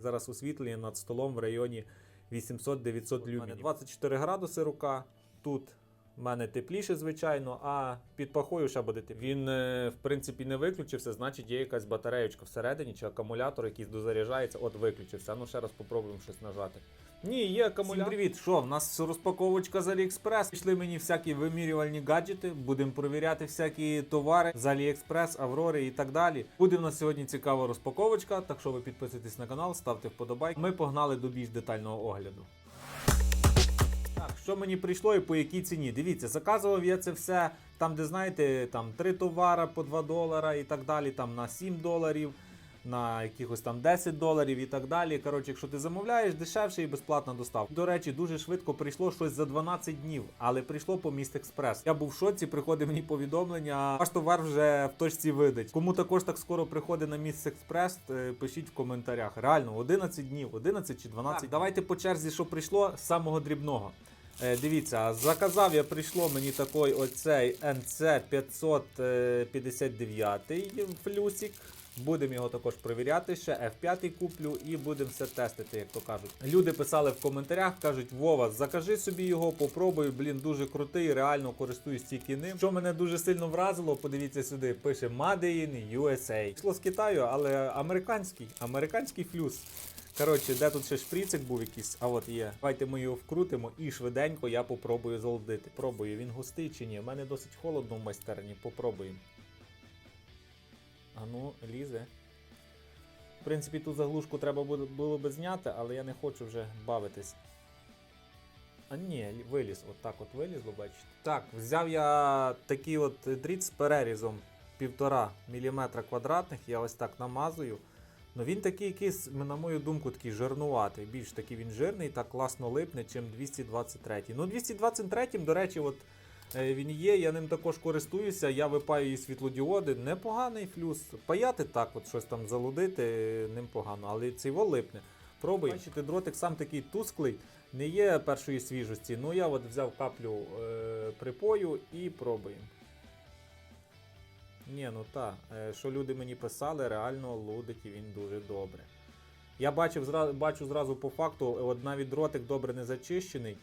Зараз освітлення над столом в районі 800-900 люмінів. 24 градуси рука. Тут в мене тепліше, звичайно, а під пахою ще буде тепліше. Він, е, в принципі, не виключився, значить є якась батареєчка всередині чи акумулятор, який дозаряджається. От виключився. Ну ще раз попробуємо щось нажати. Ні, є акумулятор. Всім привіт! Що, в нас розпаковочка з AliExpress. Пішли мені всякі вимірювальні гаджети. Будемо перевіряти всякі товари з AliExpress, Аврори і так далі. Буде в нас сьогодні цікава розпаковочка, так що ви підписуйтесь на канал, ставте вподобайки. Ми погнали до більш детального огляду. Так, що мені прийшло і по якій ціні? Дивіться, заказував я це все там, де знаєте, там 3 товара по 2 долара і так далі, там на 7 доларів, на якихось там 10 доларів і так далі. Коротше, якщо ти замовляєш, дешевше і безплатна доставка. До речі, дуже швидко прийшло щось за 12 днів, але прийшло по міст експрес. Я був в шоці, приходить мені повідомлення. Ваш товар вже в точці видать. Кому також так скоро приходить на міст експрес, е, пишіть в коментарях. Реально, 11 днів, 11 чи 12. Так, давайте по черзі, що прийшло з самого дрібного. Е, Дивіться, заказав я прийшло мені такий оцей NC 559 флюсик. Будемо його також перевіряти. Ще F5 куплю і будемо все тестити, як то кажуть. Люди писали в коментарях, кажуть: Вова, закажи собі його, попробуй. Блін, дуже крутий, реально користуюсь тільки ним. Що мене дуже сильно вразило, подивіться сюди. Пише Made in USA. Пішло з Китаю, але американський, американський флюс. Коротше, де тут ще шприцик був якийсь, а от є. Давайте ми його вкрутимо і швиденько я попробую залдити. Пробую, він густий чи ні. У мене досить холодно в майстерні, попробуємо. Ну, лізе. В принципі, ту заглушку треба було би зняти, але я не хочу вже бавитись. А ні, лі- виліз, от так от вилізло, бачите. Так, взяв я такий от дріт з перерізом 1,5 мм квадратних, я ось так намазую. Ну він такий якийсь, на мою думку, такий жирнуватий. Більш такий він жирний, так класно липне, чим 223. Ну, 223, до речі, от він є, я ним також користуюся, я випаю і світлодіоди. Непоганий флюс. Паяти так, от щось там залудити, е, ним погано, але цей липне. Пробуй. Бачите, дротик сам такий тусклий, не є першої свіжості. Ну я от взяв каплю е, припою і пробуємо. Ні, ну та, е, що люди мені писали, реально лудить і він дуже добре. Я бачив, зра- бачу зразу по факту, от навіть дротик добре не зачищений.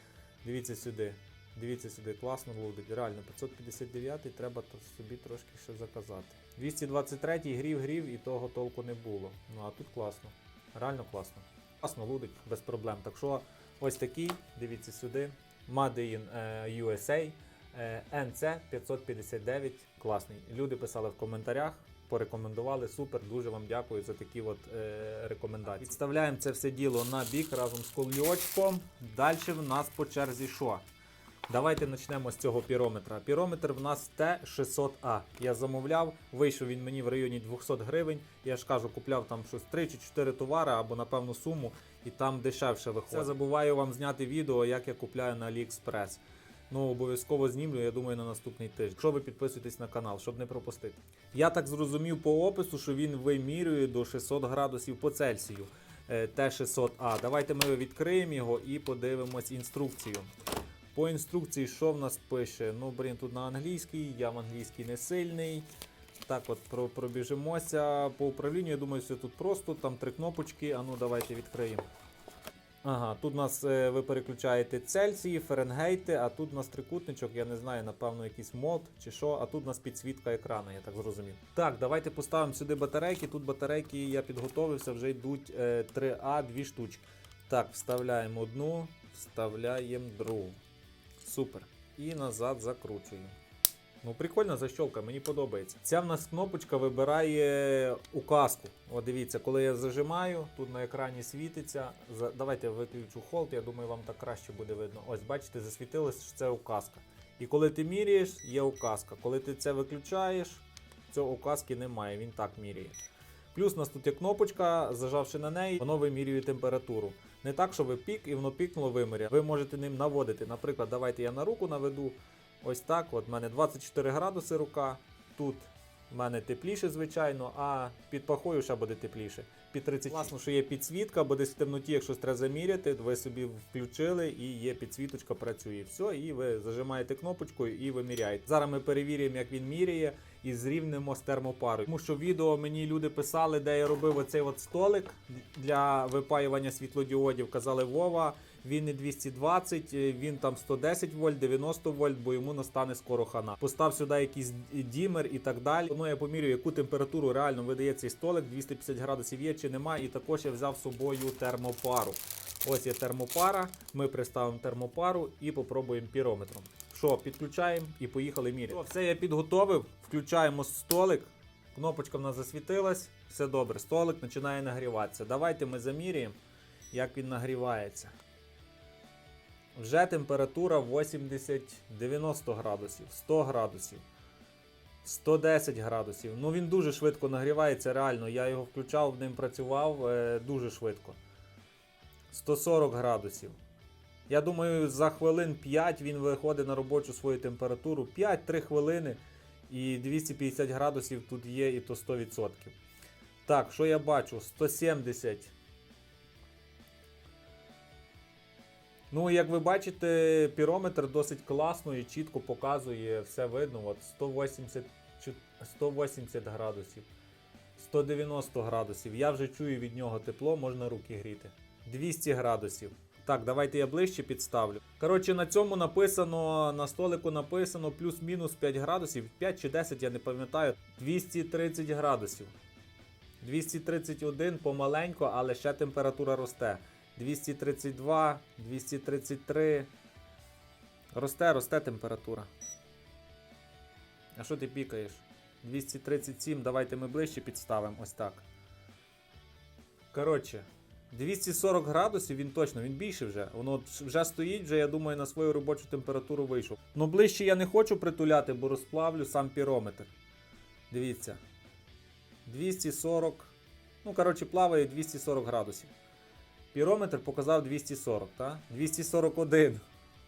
Дивіться сюди. Дивіться сюди, класно лудить. Реально, 559 треба собі трошки ще заказати. 223 грів грів і того толку не було. Ну а тут класно. Реально класно. Класно лудить, без проблем. Так що ось такий, дивіться сюди. Made in USA. NC 559 класний. Люди писали в коментарях, порекомендували. Супер, дуже вам дякую за такі от е, рекомендації. Відставляємо це все діло на бік разом з кольочком. Далі в нас по черзі що? Давайте почнемо з цього пірометра. Пірометр в нас Т600А. Я замовляв, вийшов він мені в районі 200 гривень. Я ж кажу, купляв там щось 3 чи 4 товари або на певну суму, і там дешевше виходить. Це забуваю вам зняти відео, як я купляю на AliExpress. Ну, обов'язково знімлю, я думаю, на наступний тиждень. Якщо ви підписуєтесь на канал, щоб не пропустити. Я так зрозумів по опису, що він вимірює до 600 градусів по Цельсію. Е, Т600А. Давайте ми відкриємо його і подивимось інструкцію. По інструкції, що в нас пише? Ну, блін, тут на англійській, я в англійській не сильний. Так, от про- пробіжимося по управлінню. Я думаю, все тут просто. Там три кнопочки. А ну давайте відкриємо. Ага, тут у нас е, ви переключаєте Цельсії, Фаренгейти, а тут у нас трикутничок, я не знаю, напевно, якийсь мод чи що, а тут у нас підсвітка екрану, я так зрозумів. Так, давайте поставимо сюди батарейки. Тут батарейки я підготовився, вже йдуть е, 3А, дві штучки. Так, вставляємо одну, вставляємо другу. Супер. І назад закручуємо. Ну, прикольна защолка, мені подобається. Ця в нас кнопочка вибирає указку. От дивіться, коли я зажимаю, тут на екрані світиться. Давайте виключу холд, я думаю, вам так краще буде видно. Ось, бачите, засвітилось, що це указка. І коли ти міряєш, є указка. Коли ти це виключаєш, цього указки немає, він так міряє. Плюс у нас тут є кнопочка, зажавши на неї, воно вимірює температуру. Не так, що ви пік і воно пікнуло виміряє. Ви можете ним наводити. Наприклад, давайте я на руку наведу. Ось так. От в мене 24 градуси рука. Тут в мене тепліше, звичайно, а під пахою ще буде тепліше. Під 30. Класно, що є підсвітка, бо десь в темноті, якщо треба заміряти, ви собі включили і є підсвіточка, працює. Все, і ви зажимаєте кнопочкою і виміряєте. Зараз ми перевіримо, як він міряє, і зрівнимо з термопарою. Тому що в відео мені люди писали, де я робив оцей от столик для випаювання світлодіодів. Казали Вова, він не 220, е, він там 110 вольт, 90 вольт, бо йому настане скоро хана. Постав сюди якийсь дімер і так далі. Ну я помірю, яку температуру реально видає цей столик. 250 градусів є чи немає. І також я взяв з собою термопару. Ось є термопара. Ми приставимо термопару і попробуємо пірометром. Що, підключаємо і поїхали міряти. Все, я підготовив. Включаємо столик. Кнопочка в нас засвітилась. Все добре. Столик починає нагріватися. Давайте ми заміряємо, як він нагрівається. Вже температура 80-90 градусів, 100 градусів, 110 градусів. Ну він дуже швидко нагрівається, реально. Я його включав, ним працював е, дуже швидко. 140 градусів. Я думаю, за хвилин 5 він виходить на робочу свою температуру. 5-3 хвилини. І 250 градусів тут є, і то 100%. Так, що я бачу? 170. Ну, як ви бачите, пірометр досить класно і чітко показує, все видно. От 180, 180 градусів, 190 градусів. Я вже чую від нього тепло, можна руки гріти. 200 градусів. Так, давайте я ближче підставлю. Коротше, на цьому написано, на столику написано плюс-мінус 5 градусів, 5 чи 10, я не пам'ятаю. 230 градусів. 231 помаленько, але ще температура росте. 232, 233. Росте, росте температура. А що ти пікаєш? 237, давайте ми ближче підставимо. Ось так. Коротше, 240 градусів він точно, він більше вже. Воно вже стоїть, вже, я думаю, на свою робочу температуру вийшов. Ну ближче я не хочу притуляти, бо розплавлю сам пірометр. Дивіться. 240. Ну, коротше, плаває 240 градусів. Пірометр показав 240, так? 241.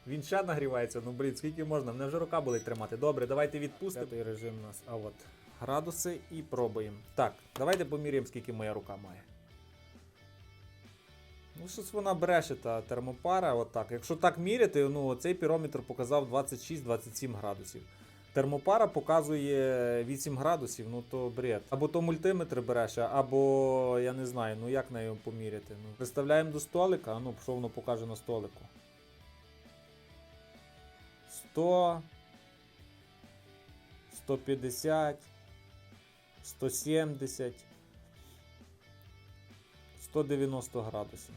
Він ще нагрівається, ну блін, скільки можна? Мене вже рука болить тримати. Добре, давайте відпустимо. П'ятий режим у нас. А от градуси і пробуємо. Так, давайте поміряємо, скільки моя рука має. Ну, щось вона бреше, та термопара, отак. Якщо так міряти, ну цей пірометр показав 26-27 градусів. Термопара показує 8 градусів, ну то бред. Або то мультиметр бреше, або я не знаю, ну як на його поміряти. Ну, Представляємо до столика, ну що воно покаже на столику. 100, 150, 170, 190 градусів.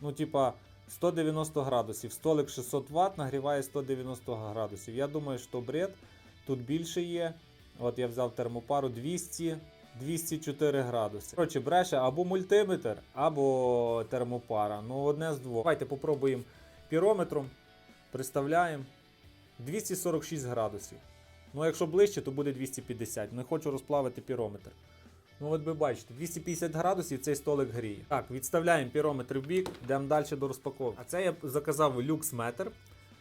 Ну, типа, 190 градусів. Столик 600 Вт нагріває 190 градусів. Я думаю, що бред. Тут більше є. От я взяв термопару 200, 204 градуси. Коротше, бреше або мультиметр, або термопара. Ну, одне з двох. Давайте попробуємо пірометром. Приставляємо 246 градусів. Ну, якщо ближче, то буде 250. Не хочу розплавити пірометр. Ну, от ви бачите, 250 градусів цей столик гріє. Так, відставляємо пірометр в бік, йдемо далі до розпаковки. А це я заказав люксметр,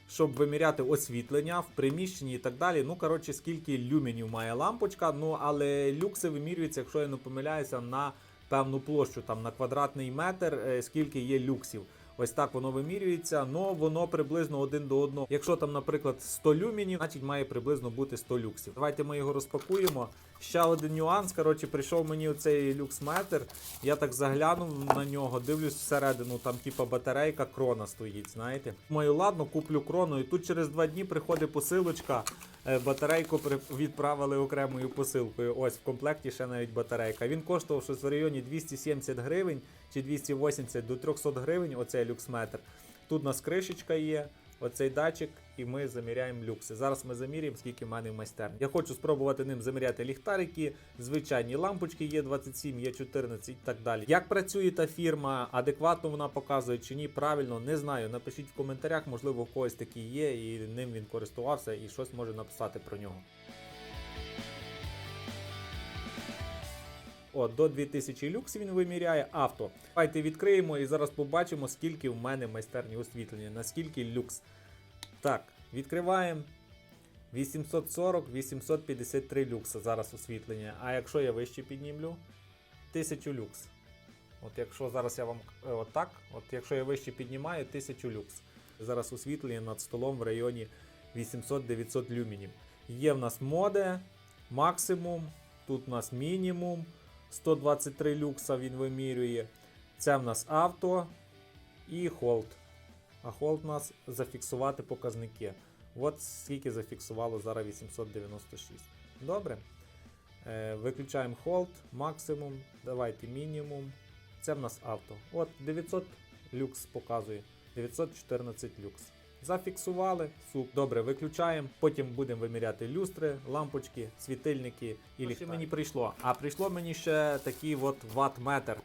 щоб виміряти освітлення в приміщенні і так далі. Ну, коротше, скільки люмінів має лампочка. Ну, але люкси вимірюються, якщо я не помиляюся, на певну площу, там на квадратний метр, е, скільки є люксів. Ось так воно вимірюється, але воно приблизно один до одного. Якщо там, наприклад, 100 люмінів, значить має приблизно бути 100 люксів. Давайте ми його розпакуємо. Ще один нюанс. Коротше, прийшов мені оцей люксметр. Я так заглянув на нього, дивлюсь всередину, там типа батарейка крона стоїть. Знаєте, думаю, ладно, куплю крону. І тут через два дні приходить посилочка. Е, Батарейку відправили окремою посилкою. Ось в комплекті ще навіть батарейка. Він коштував щось в районі 270 гривень чи 280 до 300 гривень. Оцей люксметр. Тут у нас кришечка є. Оцей датчик, і ми заміряємо люкси. Зараз ми заміряємо, скільки в мене в майстерні. Я хочу спробувати ним заміряти ліхтарики, звичайні лампочки є 27, є 14 і так далі. Як працює та фірма, адекватно вона показує чи ні, правильно, не знаю. Напишіть в коментарях, можливо, у когось такий є, і ним він користувався, і щось може написати про нього. От, до 2000 люкс він виміряє авто. Давайте відкриємо і зараз побачимо, скільки в мене майстерні освітлення, наскільки люкс. Так, відкриваємо. 840-853 люкса зараз освітлення. А якщо я вище піднімлю, 1000 люкс. От якщо зараз я вам е, отак, от якщо я вище піднімаю, 1000 люкс. Зараз освітлення над столом в районі 800-900 люмінів. Є в нас моде, максимум, тут у нас мінімум. 123 люкса він вимірює. Це в нас авто і холд. А холд у нас зафіксувати показники. От скільки зафіксувало зараз 896. Добре. Е, виключаємо холд, максимум. Давайте мінімум. Це в нас авто. От 900 люкс показує. 914 люкс. Зафіксували. Суп. Добре, виключаємо. Потім будемо виміряти люстри, лампочки, світильники і ліхтарі. мені прийшло. А прийшло мені ще такий от ватт-метр.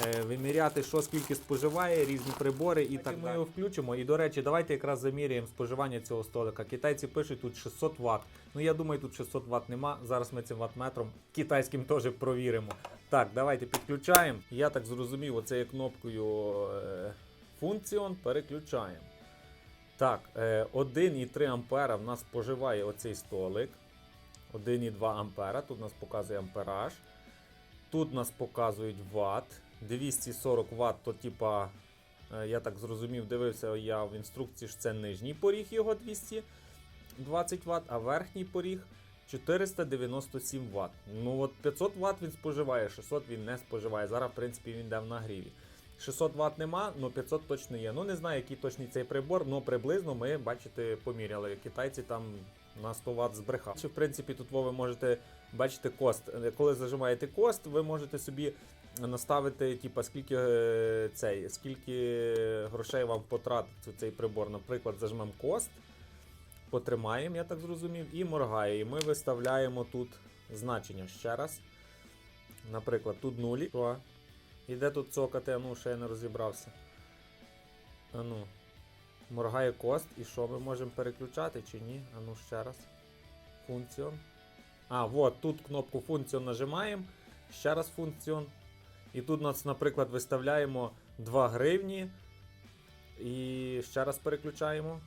Е, виміряти, що скільки споживає, різні прибори і так ми його включимо. І до речі, давайте якраз заміряємо споживання цього столика. Китайці пишуть тут 600 Вт. Ну я думаю, тут 600 Вт нема. Зараз ми цим ватметром китайським теж провіримо. Так, давайте підключаємо. Я так зрозумів, оцею кнопкою е, функціон переключаємо. Так, е, 1,3 ампера в нас споживає оцей столик. 1,2 ампера. Тут нас показує ампераж. Тут нас показують ватт. 240 Вт, то типа, е, я так зрозумів, дивився я в інструкції, що це нижній поріг його 220 Вт, а верхній поріг 497 Вт. Ну от 500 Вт він споживає, 600 він не споживає. Зараз, в принципі, він йде в нагріві. 600 Вт нема, але 500 точно є. Ну не знаю, який точний цей прибор, але приблизно ми, бачите, поміряли. Китайці там на 100 Вт збрехав. Чи в принципі тут ви можете бачити кост. Коли зажимаєте кост, ви можете собі наставити, типа, скільки е, цей, скільки грошей вам потратить цей прибор. Наприклад, зажмемо кост, потримаємо, я так зрозумів, і моргає. І ми виставляємо тут значення ще раз. Наприклад, тут нулі. І де тут цокати, ну, ще я не розібрався. А ну. Моргає кост, і що ми можемо переключати чи ні? А ну ще раз. Функціон. А, от тут кнопку функціон нажимаємо. Ще раз функціон. І тут нас, наприклад, виставляємо 2 гривні. І ще раз переключаємо.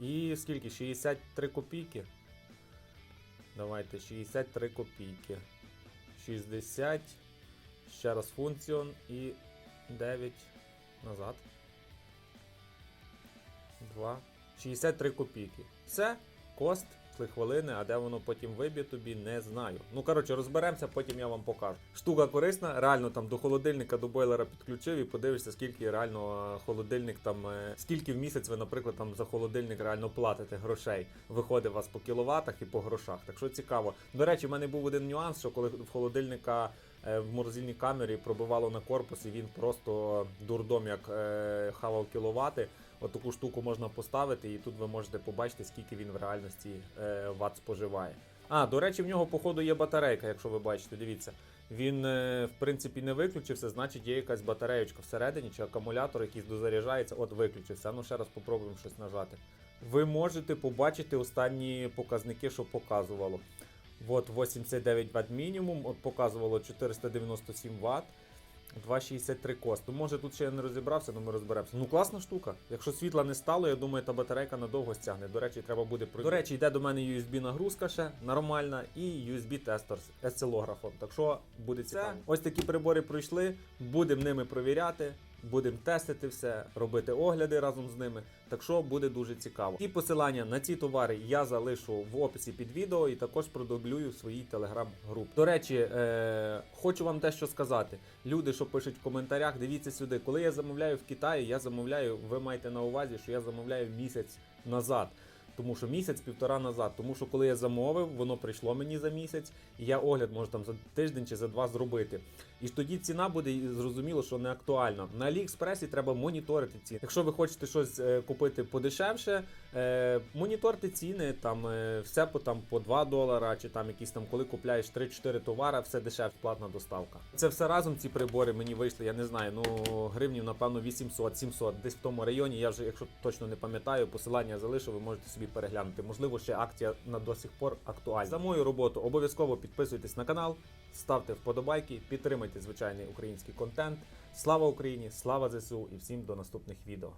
І скільки? 63 копійки. Давайте 63 копійки. 60. Ще раз функціон і 9 назад. 2. 63 копійки. Все, кост, хвилини, а де воно потім виб'є тобі, не знаю. Ну, коротше, розберемося, потім я вам покажу. Штука корисна, реально там до холодильника, до бойлера підключив і подивишся, скільки реально е, холодильник там, е, скільки в місяць ви, наприклад, там за холодильник реально платите грошей. Виходить у вас по кіловатах і по грошах. Так що цікаво. До речі, в мене був один нюанс, що коли в холодильника. е, В морозильній камері пробивало на корпусі, він просто дурдом як е, хавав кіловати. От таку штуку можна поставити, і тут ви можете побачити, скільки він в реальності е, ватт споживає. А, до речі, в нього, походу, є батарейка, якщо ви бачите, дивіться. Він, е, в принципі, не виключився, значить є якась батареєчка всередині, чи акумулятор якийсь дозаряджається, от виключився. Ну, ще раз попробуємо щось нажати. Ви можете побачити останні показники, що показувало. От 89 Вт мінімум, от показувало 497 Вт. 2,63 кост. Ну, може тут ще я не розібрався, але ми розберемося. Ну класна штука. Якщо світла не стало, я думаю, та батарейка надовго стягне. До речі, треба буде про. До речі, йде до мене USB нагрузка ще нормальна і USB тестер з есцилографом. Так що буде цікаво. Ось такі прибори пройшли. Будемо ними провіряти. Будемо тестити все, робити огляди разом з ними. Так що буде дуже цікаво. Ті посилання на ці товари я залишу в описі під відео і також продублюю в своїй телеграм-групі. До речі, е- хочу вам дещо сказати. Люди, що пишуть в коментарях, дивіться сюди. Коли я замовляю в Китаї, я замовляю, ви маєте на увазі, що я замовляю місяць назад. Тому що місяць-півтора назад. Тому що коли я замовив, воно прийшло мені за місяць, і я огляд можу там за тиждень чи за два зробити. І тоді ціна буде зрозуміло, що не актуальна. На Аліекспресі треба моніторити ціни. Якщо ви хочете щось е, купити подешевше, е, моніторте ціни, там е, все по там по 2 долара, чи там якісь там, коли купляєш 3-4 товари, все дешевше, платна доставка. Це все разом ці прибори мені вийшли, я не знаю, ну гривнів, напевно, 800-700, десь в тому районі. Я вже, якщо точно не пам'ятаю, посилання залишу, ви можете собі переглянути. Можливо, ще акція на до сих пор актуальна. За мою роботу обов'язково підписуйтесь на канал, ставте вподобайки, підтримайте звичайний український контент. Слава Україні! Слава ЗСУ і всім до наступних відео.